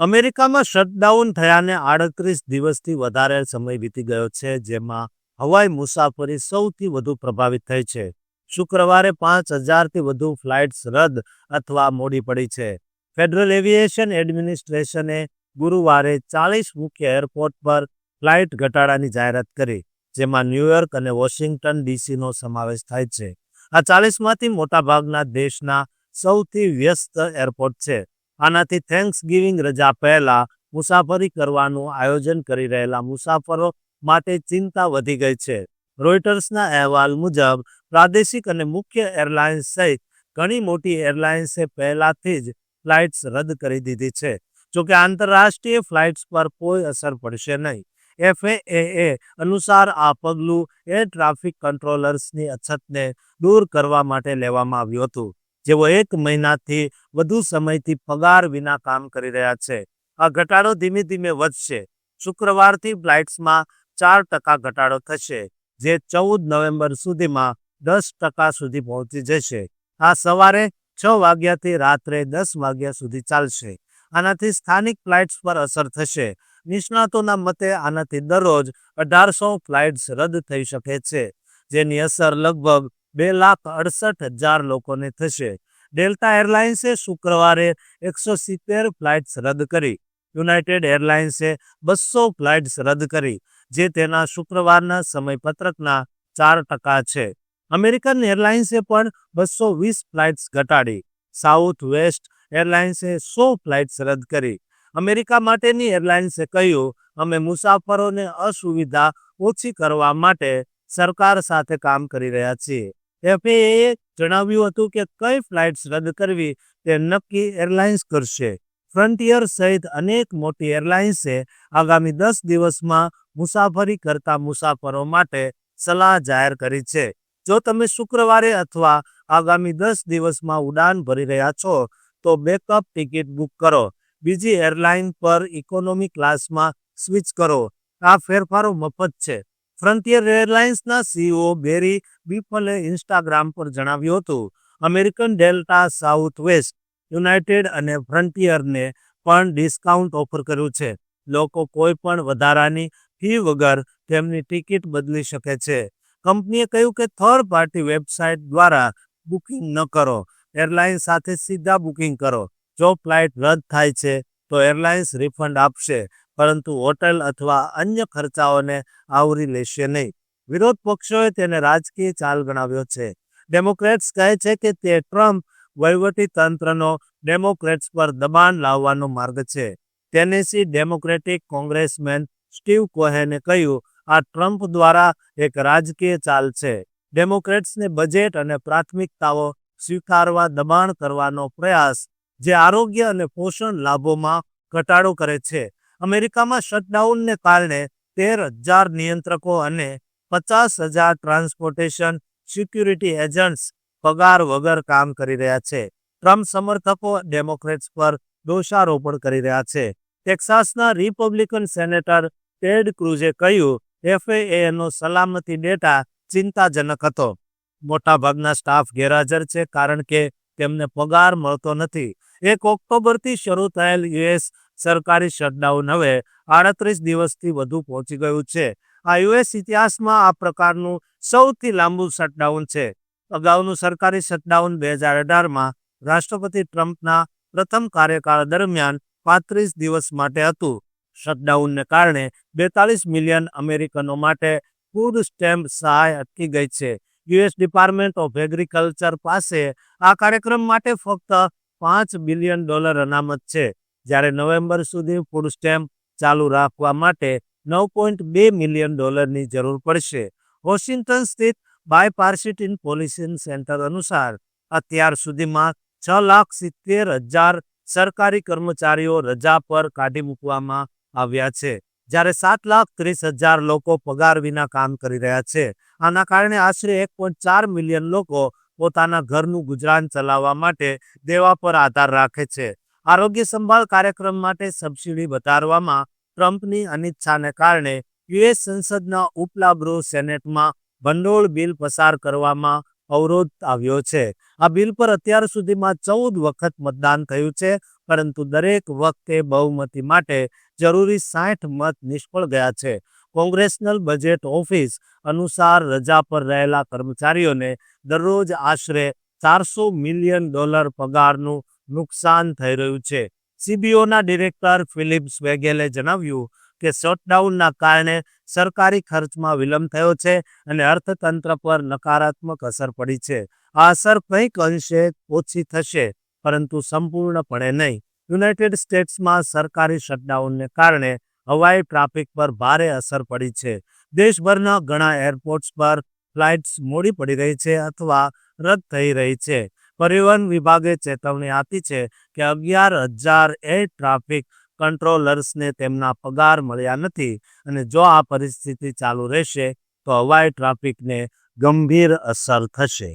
અમેરિકામાં શટડાઉન થયાને આડત્રીસ દિવસથી વધારે સમય વીતી ગયો છે, જેમાં હવાઈ મુસાફરી સૌથી વધુ પ્રભાવિત થઈ છે. શુક્રવારે પાંચ હજારથી વધુ ફ્લાઇટ્સ રદ અથવા મોડી પડી છે. ફેડરલ એવિએશન એડમિનિસ્ટ્રેશને ગુરુવારે ચાલીસ મુખ્ય એરપોર્ટ પર ફ્લાઇટ ઘટાડાની જાહેરાત કરી, જેમાં ન્યૂયોર્ક અને વોશિંગ્ટન ડીસીનો સમાવેશ થાય છે. આ ચાલીસમાંથી મોટાભાગના દેશના સૌથી વ્યસ્ત એરપોર્ટ છે. આનાથી થેન્ક્સ ગિવિંગ રજા પહેલા મુસાફરી કરવાનું આયોજન કરી રહેલા મુસાફરો માટે ચિંતા વધી ગઈ છે. રોઇટર્સના અહેવાલ મુજબ, પ્રાદેશિક અને મુખ્ય એરલાઇન્સ સહિત ઘણી મોટી એરલાઇન્સે પહેલાથી જ ફ્લાઇટ્સ રદ કરી દીધી છે. જોકે આંતરરાષ્ટ્રીય ફ્લાઇટ્સ પર કોઈ અસર પડશે નહીં. એફએએ અનુસાર આ પગલું એર ટ્રાફિક કંટ્રોલર્સની અછતને દૂર કરવા માટે લેવામાં આવ્યું હતું. જેઓ એક મહિનાથી વધુ સમયથી પગાર વિના કામ કરી રહ્યા છે. આ ઘટાડો ધીમે ધીમે વધશે. શુક્રવારથી ફ્લાઇટ્સમાં ચાર ટકા ઘટાડો થશે, જે ચૌદ નવેમ્બર સુધીમાં દસ ટકા સુધી પહોંચી જશે. આ સવારે છ વાગ્યાથી રાત્રે દસ વાગ્યા સુધી ચાલશે. આનાથી સ્થાનિક ફ્લાઇટ્સ પર અસર થશે. નિષ્ણાતોના મતે આનાથી દરરોજ અઢારસો ફ્લાઇટ્સ રદ થઈ શકે છે, જેની અસર લગભગ બે લાખ અડસઠ હજાર લોકોને થશે. ડેલ્ટા એરલાઇન્સે શુક્રવારે એકસો સિત્તેર ફ્લાઇટ્સ રદ કરી. યુનાઇટેડ એરલાઇન્સે બસો ફ્લાઇટ્સ રદ કરી, જે તેના શુક્રવારના સમયપત્રકના ચાર ટકા છે. અમેરિકન એરલાઇન્સે પણ બસો વીસ ફ્લાઇટ્સ ઘટાડી. સાઉથ વેસ્ટ એરલાઇન્સે સો ફ્લાઇટ્સ રદ કરી. અમેરિકા માટેની એરલાઇન્સે કહ્યું, અમે મુસાફરોને અસુવિધા ઓછી કરવા માટે સરકાર સાથે કામ કરી રહ્યા છીએ. એફએએ જણાવ્યું હતું કે કઈ ફ્લાઇટ્સ રદ કરવી તે નક્કી એરલાઇન્સ કરશે. ફ્રન્ટિયર સહિત અનેક મોટી એરલાઇન્સે આગામી દસ દિવસમાં મુસાફરી કરતા મુસાફરો માટે સલાહ જાહેર કરી છે. જો તમે શુક્રવારે અથવા આગામી દસ દિવસમાં ઉડાન ભરી રહ્યા છો, તો બેકઅપ ટિકિટ બુક કરો. બીજી એરલાઇન પર ઇકોનોમી ક્લાસમાં સ્વિચ કરો. આ ફેરફારો મફત છે. ફ્રન્ટિયર એરલાઇન્સના સીઈઓ બેરી બીપલે ઇન્સ્ટાગ્રામ પર જણાવ્યું હતું American Delta south waste United અને ફ્રન્ટિયરને પણ ડિસ્કાઉન્ટ ઓફર કર્યું છે. લોકો કોઈ પણ વધારાની ફી વગર તેમની ટિકિટ બદલી શકે છે. કંપનીએ કહ્યું કે થર્ડ પાર્ટી વેબસાઇટ દ્વારા બુકિંગ ન કરો. એરલાઇન સાથે સીધા બુકિંગ કરો. જો ફ્લાઇટ રદ થાય છે તો એરલાઇન્સ રિફંડ આપશે, પરંતુ હોટેલ અથવા અન્ય ખર્ચાઓને આવરી લેશે નહીં. વિરોધ પક્ષોએ તેને રાજકીય ચાલ ગણાવ્યો છે. ડેમોક્રેટ્સ કહે છે કે તે ટ્રમ્પ વહીવટી તંત્રનો ડેમોક્રેટ્સ પર દબાણ લાવવાનો માર્ગ છે. ટેનેસી ડેમોક્રેટિક કોંગ્રેસમેન સ્ટીવ કોહેને કહ્યું, આ ટ્રમ્પ દ્વારા એક રાજકીય ચાલ છે. ડેમોક્રેટ્સને બજેટ અને પ્રાથમિકતાઓ સ્વીકારવા દબાણ કરવાનો પ્રયાસ જે આરોગ્ય અને પોષણ લાભોમાં ઘટાડો કરે છે. અમેરિકામાં શટડાઉનને કારણે તેર હજાર નિયંત્રકો અને પચાસ હજાર ટ્રાન્સપોર્ટેશન સિક્યુરિટી એજન્ટ્સ પગાર વગર કામ કરી રહ્યા છે. ટ્રમ્પ સમર્થકો ડેમોક્રેટ્સ પર દોષારોપણ કરી રહ્યા છે. ટેક્સાસના રિપબ્લિકન સેનેટર ટેડ ક્રુઝે કહ્યું, એફએએનો સલામતી ડેટા ચિંતાજનક હતો. મોટાભાગના સ્ટાફ ગેરહાજર છે કારણ કે તેમને પગાર મળતો નથી. એક ઓક્ટોબરથી શરૂ થયેલ યુએસ સરકારી શટડાઉન હવે આડત્રીસ દિવસથી વધુ પહોંચી ગયું છે. આ યુએસ ઇતિહાસમાં આ પ્રકારનું સૌથી લાંબુ શટડાઉન છે. અગાઉનું સરકારી શટડાઉન બે હજાર અઢારમાં રાષ્ટ્રપતિ ટ્રમ્પના પ્રથમ કાર્યકાળ દરમિયાન પાંત્રીસ દિવસ માટે હતું. શટડાઉનને કારણે બેતાલીસ મિલિયન અમેરિકનો માટે ફૂડ સ્ટેમ્પ સહાય અટકી ગઈ છે. યુએસ ડિપાર્ટમેન્ટ ઓફ એગ્રીકલ્ચર પાસે આ કાર્યક્રમ માટે ફક્ત પાંચ બિલિયન ડોલર અનામત છે. જ્યારે નવેમ્બર સુધી ફૂડ સ્ટેમ્પ ચાલુ રાખવા માટે નવ પોઈન્ટ બે મિલિયન ડોલરની જરૂર પડશે. વોશિંગ્ટન સ્થિત બાયપાર્સિટીન પોલિસી સેન્ટર અનુસાર અત્યાર સુધીમાં છ લાખ સિત્તેર હજાર સરકારી કર્મચારીઓ રજા પર કાઢી મૂકવામાં આવ્યા છે. જ્યારે સાત લાખ ત્રીસ હજાર લોકો પગાર વિના કામ કરી રહ્યા છે. આના કારણે આશરે એક પોઈન્ટ ચાર મિલિયન લોકો પોતાના ઘરનું ગુજરાન ચલાવવા માટે દેવા પર આધાર રાખે છે. આરોગ્ય સંભાળ કાર્યક્રમ માટે સબસિડી વધારવામાં ટ્રમ્પની અનિચ્છાને કારણે યુએસ સંસદના ઉપલા ગૃહ સેનેટમાં ભંડોળ બિલ પસાર કરવામાં અવરોધ આવ્યો છે. આ બિલ પર અત્યાર સુધીમાં ચૌદ વખત મતદાન થયું છે, પરંતુ દરેક વખતે બહુમતી માટે જરૂરી સાઠ મત નિષ્ફળ ગયા છે. કોંગ્રેશનલ બજેટ ઓફિસ અનુસાર રજા પર રહેલા કર્મચારીઓને દરરોજ આશરે ચારસો મિલિયન ડોલર પગારનું નુકસાન થઈ રહ્યું છે. સીબીઓના ડિરેક્ટર ફિલિપ્સ વેગેલે જણાવ્યું કે શટડાઉનના કારણે સરકારી ખર્ચમાં વિલંબ થયો છે અને અર્થતંત્ર પર નકારાત્મક અસર પડી છે. આ અસર કંઈક અંશે ઓછી થશે, પરંતુ સંપૂર્ણપણે નહીં. યુનાઇટેડ સ્ટેટ્સમાં સરકારી શટડાઉનને કારણે હવાઈ ટ્રાફિક પર ભારે અસર પડી છે. દેશભરના ઘણા એરપોર્ટ્સ પર ફ્લાઇટ્સ મોડી પડી રહી છે અથવા રદ થઈ રહી છે. પરિવહન વિભાગે ચેતવણી આપી છે કે અગિયાર હજાર એર ટ્રાફિક કંટ્રોલર્સને તેમના પગાર મળ્યા નથી અને જો આ પરિસ્થિતિ ચાલુ રહેશે તો હવાઈ ટ્રાફિકને ગંભીર અસર થશે.